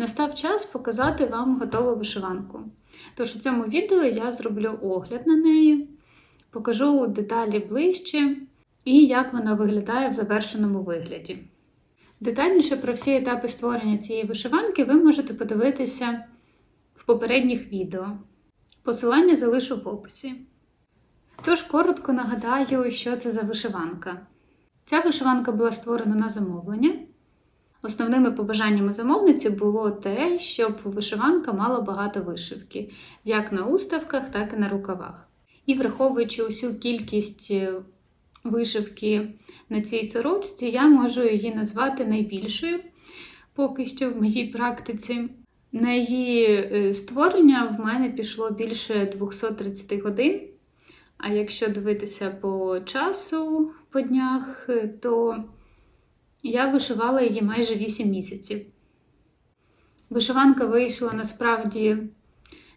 Настав час показати вам готову вишиванку. Тож у цьому відео я зроблю огляд на неї, покажу деталі ближче і як вона виглядає в завершеному вигляді. Детальніше про всі етапи створення цієї вишиванки ви можете подивитися в попередніх відео. Посилання залишу в описі. Тож коротко нагадаю, що це за вишиванка. Ця вишиванка була створена на замовлення. Основними побажаннями замовниці було те, щоб вишиванка мала багато вишивки, як на уставках, так і на рукавах. І враховуючи усю кількість вишивки на цій сорочці, я можу її назвати найбільшою поки що в моїй практиці. На її створення в мене пішло більше 230 годин. А якщо дивитися по часу по днях, то я вишивала її майже 8 місяців. Вишиванка вийшла насправді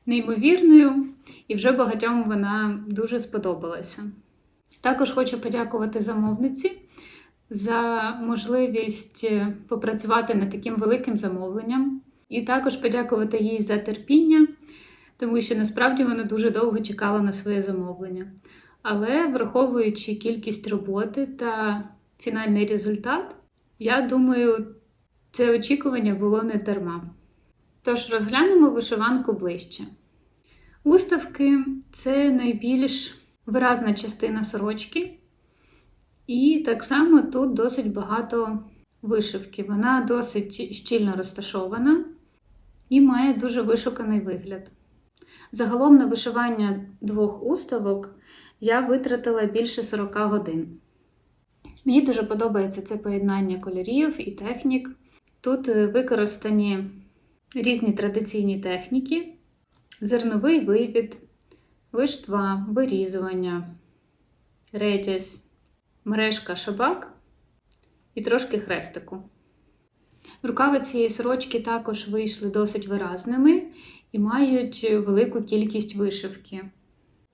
неймовірною, і вже багатьом вона дуже сподобалася. Також хочу подякувати замовниці за можливість попрацювати над таким великим замовленням, і також подякувати їй за терпіння, тому що насправді вона дуже довго чекала на своє замовлення. Але враховуючи кількість роботи та фінальний результат, я думаю, це очікування було не дарма. Тож розглянемо вишиванку ближче. Уставки це найбільш виразна частина сорочки, і так само тут досить багато вишивки. Вона досить щільно розташована і має дуже вишуканий вигляд. Загалом на вишивання двох уставок я витратила більше 40 годин. Мені дуже подобається це поєднання кольорів і технік. Тут використані різні традиційні техніки, зерновий вивід, лиштва, вирізування, ретязь, мережка шабак і трошки хрестику. Рукави цієї сорочки також вийшли досить виразними і мають велику кількість вишивки,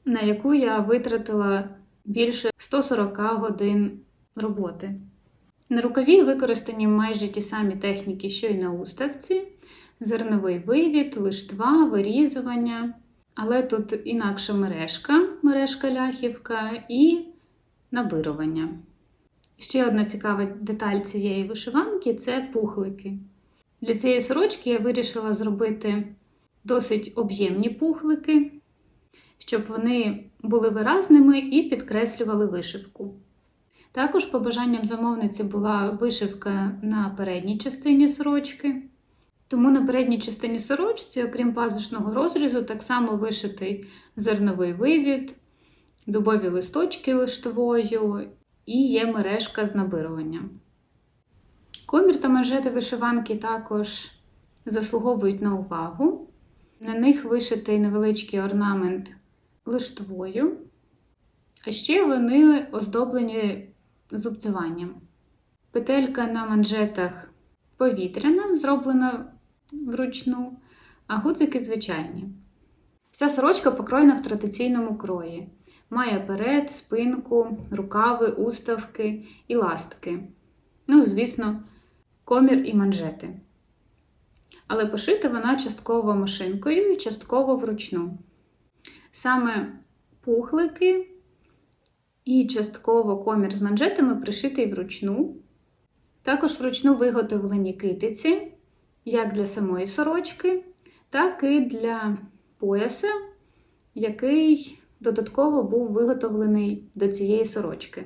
на яку я витратила більше 140 годин роботи. На рукаві використані майже ті самі техніки, що й на уставці: зерновий вивід, лиштва, вирізування. Але тут інакша мережка, мережка ляхівка і набирування. Ще одна цікава деталь цієї вишиванки це пухлики. Для цієї сорочки я вирішила зробити досить об'ємні пухлики, щоб вони були виразними і підкреслювали вишивку. Також побажанням замовниці була вишивка на передній частині сорочки. Тому на передній частині сорочці, окрім пазушного розрізу, так само вишитий зерновий вивід, дубові листочки лиштовою і є мережка з набируванням. Комір та манжети вишиванки також заслуговують на увагу. На них вишитий невеличкий орнамент лиштвою, а ще вони оздоблені зубцюванням. Петелька на манжетах повітряна, зроблена вручну, а гудзики звичайні. Вся сорочка покроєна в традиційному крої. Має перед, спинку, рукави, уставки і ластки. Ну, звісно, комір і манжети. Але пошита вона частково машинкою частково вручну. Саме пухлики і частково комір з манжетами пришитий вручну. Також вручну виготовлені китиці, як для самої сорочки, так і для пояса, який додатково був виготовлений до цієї сорочки.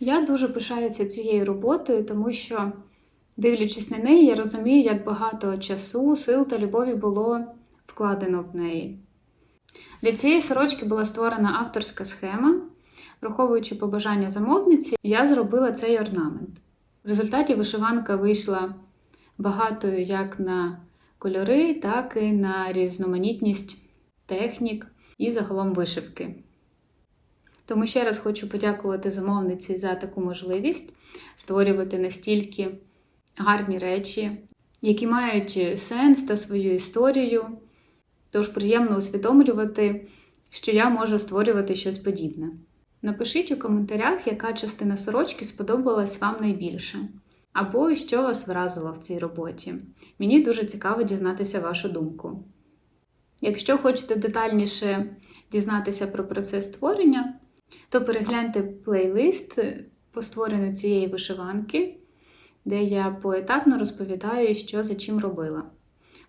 Я дуже пишаюся цією роботою, тому що, дивлячись на неї, я розумію, як багато часу, сил та любові було вкладено в неї. Для цієї сорочки була створена авторська схема. Враховуючи побажання замовниці, я зробила цей орнамент. В результаті вишиванка вийшла багатою як на кольори, так і на різноманітність технік і загалом вишивки. Тому ще раз хочу подякувати замовниці за таку можливість створювати настільки гарні речі, які мають сенс та свою історію. Тож приємно усвідомлювати, що я можу створювати щось подібне. Напишіть у коментарях, яка частина сорочки сподобалась вам найбільше. або що вас вразило в цій роботі. Мені дуже цікаво дізнатися вашу думку. Якщо хочете детальніше дізнатися про процес створення, то перегляньте плейлист по створенню цієї вишиванки, де я поетапно розповідаю, що за чим робила.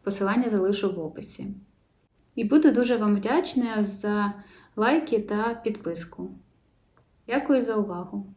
Посилання залишу в описі. І буду дуже вам вдячна за лайки та підписку. Дякую за увагу!